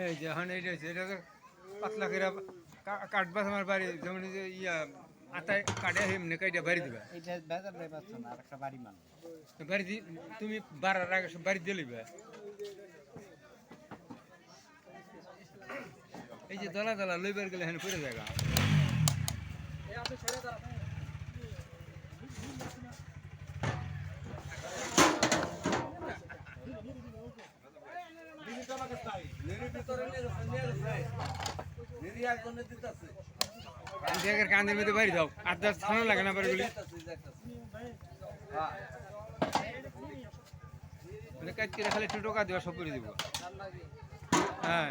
এই যে এখন এইটা হচ্ছে এটা পাতলা করে কা- কাটবা আমার বাড়ি যেমন ইয়া আতায় কাটে এমনি কাইটা বাড়ি দিবা। এটা বেজার দেয় পাচ্ছ না একটা বাড়ি দি তুমি বাড়ার আগে বাড়ি দিয়ে লইবা। এই যে দলা দলা লইবার গেলে এখানে পড়ে জায়গা জায়গার কান্দের মধ্যে বাড়ি দাও আর দশ থানো লাগে না বাড়িগুলি। মানে কাজ খালি একটু টোকা দেওয়া সব করে দিব। হ্যাঁ।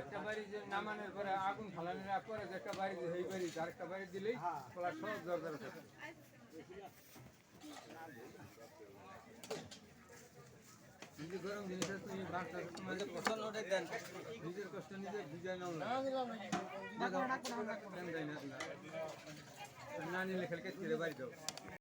একটা বাড়ি যে নামানোর পরে আগুন ফালানোর পরে যে একটা বাড়ি এই বাড়ি আর একটা বাড়ি দিলেই তোলা সব দরকার থাকে নিজে গরম জিনিসের তুমি বাঁচতে তোমার নিজের কষ্ট নিজে বুঝাই নাও না না নিলে খেলকে ছেড়ে বাড়ি দাও